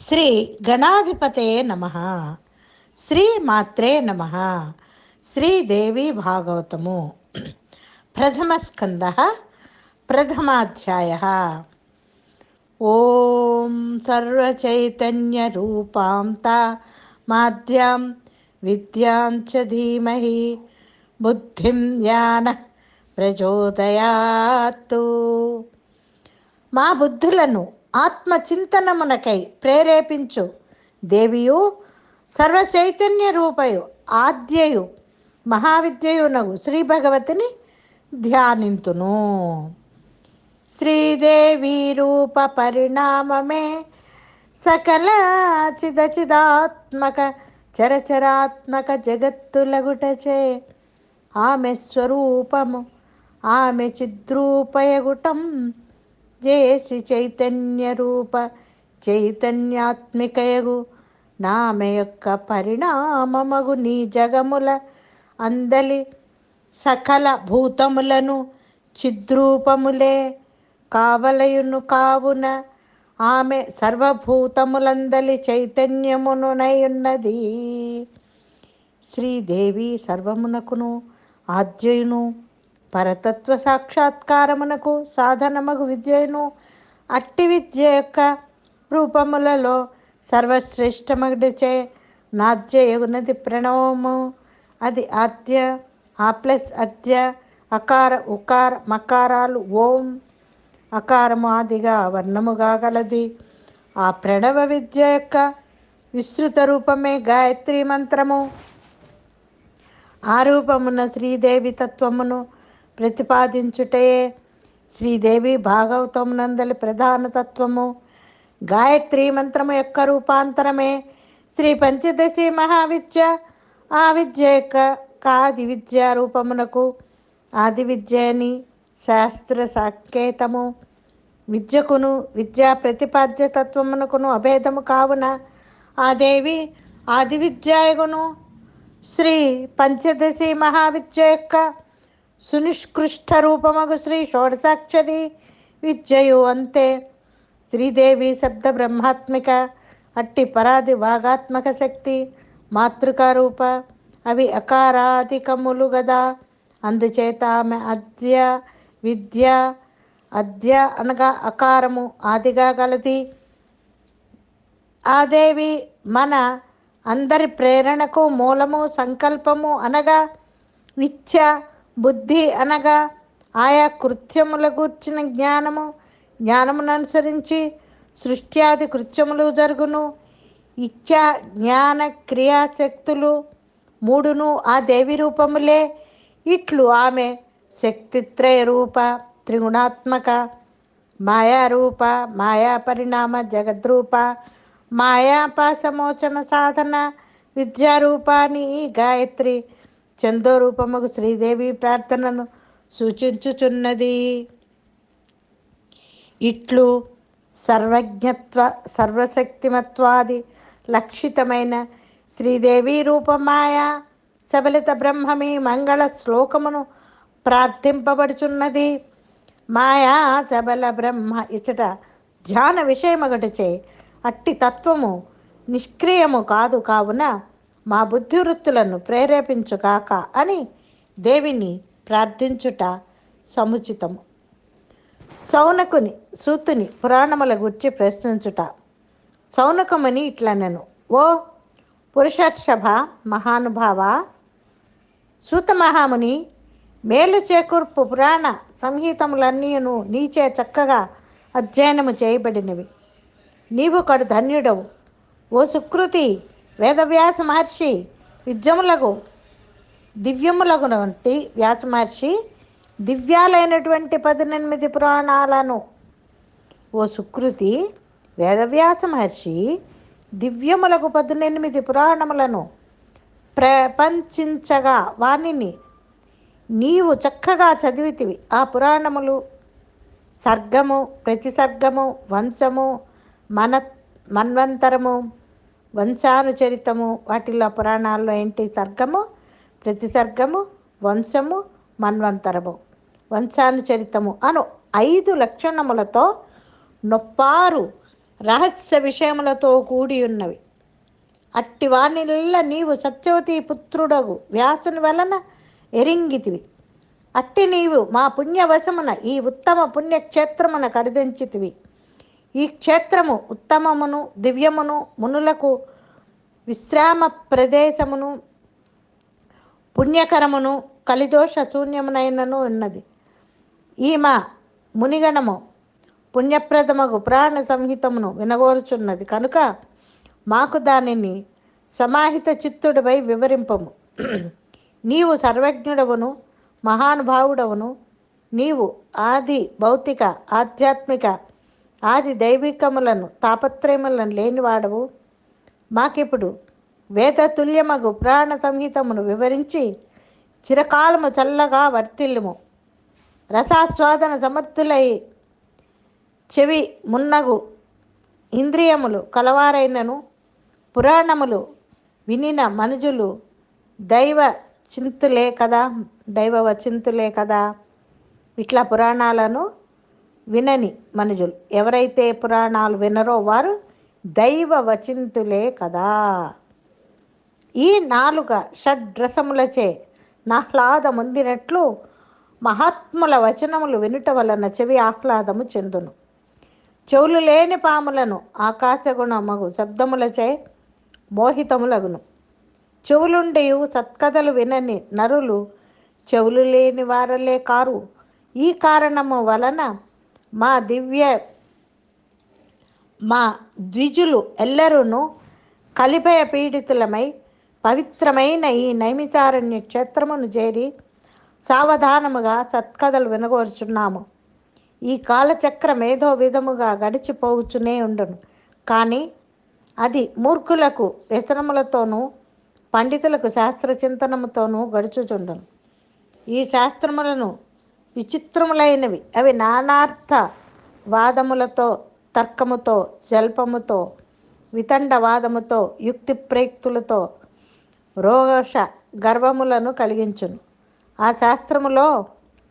శ్రీ గణాధిపతే నమ. శ్రీ మాత్రే నమ. శ్రీదేవి భాగవతము. ప్రథమస్కంద ప్రథమాధ్యాయ. ఓం సర్వచైతన్యరూపాం తా మాద్యాం విద్యాం చ ధీమహి బుద్ధిం జ్ఞాన ప్రచోదయాత్తు. మా బుద్ధులను ఆత్మచింతనమునకై ప్రేరేపించు. దేవియు సర్వచైతన్య రూపయు ఆద్యయు మహావిద్యయునగు శ్రీ భగవతిని ధ్యానింతును. శ్రీదేవి రూప పరిణామమే సకల చిదచిదాత్మక చరచరాత్మక జగత్తులగుటచే ఆమె స్వరూపము. ఆమె చిద్రూపయగుటం చేసి చైతన్య రూప చైతన్యాత్మికయగు. నామె యొక్క పరిణామమగు నీ జగముల అందలి సకల భూతములను చిద్రూపములే కావలయును కావున ఆమె సర్వభూతములందలి చైతన్యమునునయున్నది. శ్రీదేవి సర్వమునకును ఆద్యును పరతత్వ సాక్షాత్కారమునకు సాధనమగు విద్యను అట్టి విద్య యొక్క రూపములలో సర్వశ్రేష్టమగుడిచే నాద్యయునది ప్రణవము. అది ఆద్య ఆ ప్లస్ అద్య అకార ఉకార మకారాలు ఓం అకారము ఆదిగా వర్ణముగా గలది. ఆ ప్రణవ విద్య యొక్క విస్తృత రూపమే గాయత్రి మంత్రము. ఆ రూపమున శ్రీదేవి తత్వమును ప్రతిపాదించుటే శ్రీదేవి భాగవతమునందలి ప్రధాన తత్వము. గాయత్రి మంత్రము యొక్క రూపాంతరమే. శ్రీ పంచదశి మహావిద్య ఆ విద్య యొక్క కాది విద్య రూపమునకు ఆది విద్య అని శాస్త్ర సాకేతము. విద్యకును విద్యా ప్రతిపాద్య తత్వమునకును అభేదము కావున ఆ దేవి ఆది విద్యాయగును శ్రీ పంచదశి మహావిద్య యొక్క సునిష్కృష్ట రూపమగు శ్రీ షోడసాక్షరి విద్యయు అంతే. శ్రీదేవి శబ్ద బ్రహ్మాత్మిక అట్టి పరాది భాగాత్మక శక్తి మాతృకారూప అవి అకారాధికములు గదా. అందుచేత ఆమె అద్య విద్య అద్య అనగా అకారము ఆదిగా గలది. ఆ దేవి మన అందరి ప్రేరణకు మూలము సంకల్పము అనగా విద్య బుద్ధి అనగా ఆయా కృత్యముల గూర్చిన జ్ఞానము. జ్ఞానమును అనుసరించి సృష్ట్యాది కృత్యములు జరుగును. ఇచ్చా జ్ఞాన క్రియాశక్తులు మూడును ఆ దేవి రూపములే. ఇట్లు ఆమె శక్తిత్రయ రూప త్రిగుణాత్మక మాయారూప మాయా పరిణామ జగద్రూప మాయాపాసమోచన సాధన విద్యారూపాన్ని ఈ చందో చందోరూపముకు శ్రీదేవి ప్రార్థనను సూచించుచున్నది. ఇట్లు సర్వజ్ఞత్వ సర్వశక్తిమత్వాది లక్షితమైన శ్రీదేవి రూపమాయ సబలిత బ్రహ్మమి మంగళ శ్లోకమును ప్రార్థింపబడుచున్నది. మాయా సబల బ్రహ్మ ఇచట ధ్యాన విషయమగటచే అట్టి తత్వము నిష్క్రియము కాదు కావున మా బుద్ధివృత్తులను ప్రేరేపించుగాక అని దేవిని ప్రార్థించుట సముచితము. సౌనకుని సూతుని పురాణముల గురించి ప్రశ్నించుట. సౌనకముని ఇట్లనెను ఓ పురుషర్షభ మహానుభావ సూత మహాముని మేలు చేకూర్పు పురాణ సంహితములన్నీను నీచే చక్కగా అధ్యయనము చేయబడినవి. నీవు కడు ధన్యుడవు. ఓ సుకృతి వేదవ్యాస మహర్షి విద్యములకు దివ్యములకు వంటి వ్యాస మహర్షి దివ్యాలైనటువంటి పద్దెనిమిది పురాణాలను. ఓ సుకృతి వేదవ్యాస మహర్షి దివ్యములకు పద్దెనిమిది పురాణములను ప్రపంచించగా వానిని నీవు చక్కగా చదివితివి. ఆ పురాణములు సర్గము ప్రతిసర్గము వంశము మన మన్వంతరము వంశానుచరితము వాటిలో పురాణాల్లో ఏంటి సర్గము? ప్రతిసర్గము వంశము మన్వంతరము. వంశానుచరితము అను ఐదు లక్షణములతో నొప్పారు రహస్య విషయములతో కూడి ఉన్నవి. అట్టి వానిల్ల నీవు సత్యవతి పుత్రుడగు వ్యాసుని వలన ఎరింగితివి. అట్టి నీవు మా పుణ్యవశమున ఈ ఉత్తమ పుణ్యక్షేత్రమున కరిదించితివి. ఈ క్షేత్రము ఉత్తమమును దివ్యమును మునులకు విశ్రామ ప్రదేశమును పుణ్యకరమును కలిదోష శూన్యమునైనను ఉన్నది. ఈ మా మునిగణము పుణ్యప్రదమగు పురాణ సంహితమును వినగోరుచున్నది. కనుక మాకు దానిని సమాహిత చిత్తుడిపై వివరింపము. నీవు సర్వజ్ఞుడవును మహానుభావుడవును నీవు ఆది భౌతిక ఆధ్యాత్మిక ఆది దైవికములను తాపత్రయములను లేనివాడవు. మాకిప్పుడు వేదతుల్యమగు పురాణ సంహితమును వివరించి చిరకాలము చల్లగా వర్తిల్లుము. రసాస్వాదన సమర్థులై చెవి మున్నగు ఇంద్రియములు కలవారైనను. పురాణములు వినిన మనుజులు దైవ చింతులే కదా దైవ చింతులే కదా. ఇట్లా పురాణాలను వినని మనుజులు. ఎవరైతే పురాణాలు వినరో వారు దైవ వచింతులే కదా. ఈ నాలుగ షడ్రసములచే నాహ్లాదముందినట్లు మహాత్ముల వచనములు వినుట వలన చెవి ఆహ్లాదము చెందును. చెవులు లేని పాములను ఆకాశగుణమగు శబ్దములచే మోహితములగును. చెవులుండి సత్కథలు వినని నరులు చెవులు లేని వారలే కారు. ఈ కారణము వలన మా దివ్య మా ద్విజులు ఎల్లరూను కలిభయ పీడితులమై పవిత్రమైన ఈ నైమిచారణ్య క్షేత్రమును చేరి సావధానముగా సత్కథలు వినగోరుచున్నాము. ఈ కాలచక్రం ఏదో విధముగా గడిచిపోవచ్చునే ఉండును. కానీ అది మూర్ఖులకు వ్యసనములతోనూ పండితులకు శాస్త్ర చింతనముతోనూ గడుచుచుండును. ఈ శాస్త్రములను విచిత్రములైనవి. అవి నానార్థ వాదములతో తర్కముతో జల్పముతో వితండవాదముతో యుక్తి ప్రయుక్తులతో రోష గర్వములను కలిగించును. ఆ శాస్త్రములో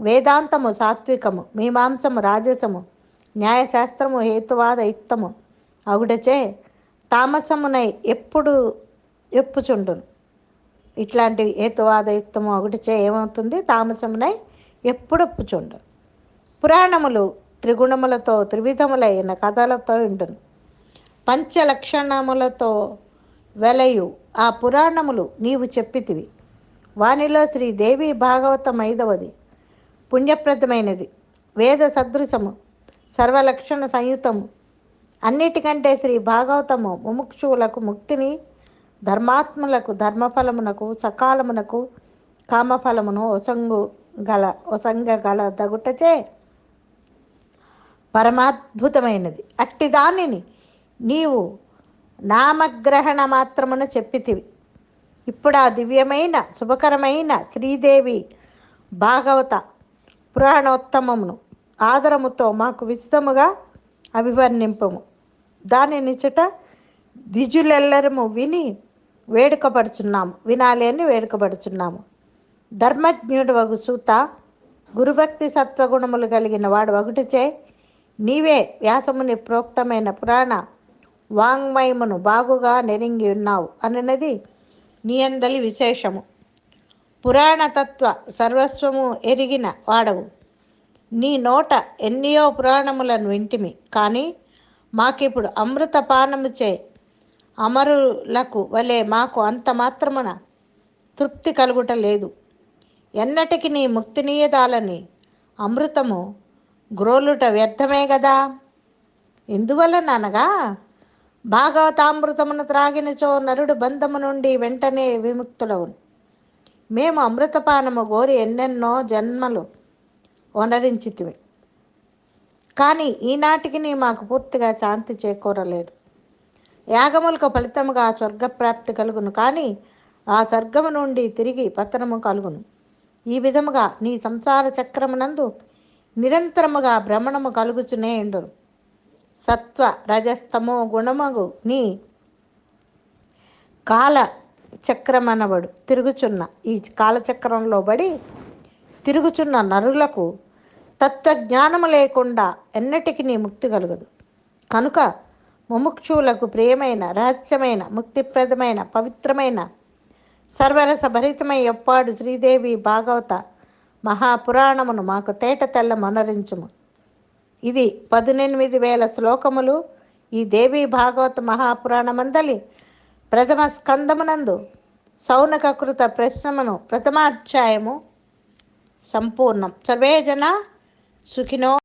వేదాంతము సాత్వికము మీమాంసము రాజసము న్యాయశాస్త్రము హేతువాద యుక్తము అవుడచే తామసమునై ఎప్పుడు ఎప్పుచుండును ఇట్లాంటి హేతువాద యుక్తము ఒకటిచే ఏమవుతుంది? తామసమునై ఎప్పుడు ఒప్పుచుండును పురాణములు త్రిగుణములతో త్రివిధములైన కథలతో ఉండును పంచలక్షణములతో వెలయు ఆ పురాణములు నీవు చెప్పితివి. వానిలో శ్రీదేవి భాగవతం ఐదవది పుణ్యప్రదమైనది. వేద సదృశము సర్వలక్షణ సంయుతము. అన్నిటికంటే శ్రీ భాగవతము ముముక్షువులకు ముక్తిని ధర్మాత్ములకు ధర్మఫలమునకు సకాలమునకు కామఫలమును ఒసంగు గల ఒసంగ గల దగుటచే పరమాద్భుతమైనది. అట్టి దానిని నీవు నామగ్రహణ మాత్రమున చెప్పితివి. ఇప్పుడు ఆ దివ్యమైన శుభకరమైన శ్రీదేవి భాగవత పురాణోత్తమమును ఆదరముతో మాకు విశదముగా అభివర్ణింపము. దాని నిచట ద్విజులెల్లరము విని వేడుకపడుచున్నాము. వినాలి అని వేడుకపడుచున్నాము. ధర్మజ్ఞుడు వగు సూత గురుభక్తి సత్వగుణములు కలిగిన వాడు ఒకటిచే నీవే వ్యాసముని ప్రోక్తమైన పురాణ వాంగ్మయమును బాగుగా నెరింగి ఉన్నావు అన్నది నీయందలి విశేషము. పురాణతత్వ సర్వస్వము ఎరిగిన వాడవు. నీ నోట ఎన్నియో పురాణములను వింటిమి కానీ మాకిప్పుడు అమృత పానముచే అమరులకు వలె మాకు అంత మాత్రమున తృప్తి కలుగుట లేదు ఎన్నటికి నీ ముక్తినీయదాలని అమృతము గ్రోలుట వ్యర్థమే కదా ఎందువలననగా భాగవతామృతమును త్రాగినచో నరుడు బంధము నుండి వెంటనే విముక్తులవును మేము అమృతపానము గోరి ఎన్నెన్నో జన్మలు వనరించితివి. కానీ ఈనాటికి నీ మాకు పూర్తిగా శాంతి చేకూరలేదు. యాగములకు ఫలితముగా స్వర్గప్రాప్తి కలుగును. కానీ ఆ స్వర్గము నుండి తిరిగి పతనము కలుగును. ఈ విధముగా నీ సంసార చక్రమునందు నిరంతరముగా భ్రమణము కలుగుచునే ఎండును సత్వ రజస్తమో గుణమగు నీ కాల చక్రమనబడు తిరుగుచున్న ఈ కాలచక్రంలో బడి తిరుగుచున్న నరులకు తత్వజ్ఞానము లేకుండా ఎన్నటికి నీ ముక్తి కలగదు. కనుక ముముక్షువులకు ప్రియమైన రహస్యమైన ముక్తిప్రదమైన పవిత్రమైన సర్వరస భరితమై ఎప్పాడు శ్రీదేవి భాగవత మహాపురాణమును మాకు తేట తెల్ల మనరించుము. ఇది పదునెనిమిది వేల శ్లోకములు. ఈ దేవి భాగవత మహాపురాణమందలి ప్రథమ స్కందమునందు సౌనకకృత ప్రశ్నమును ప్రథమాధ్యాయము సంపూర్ణం. సర్వే జన సుఖినో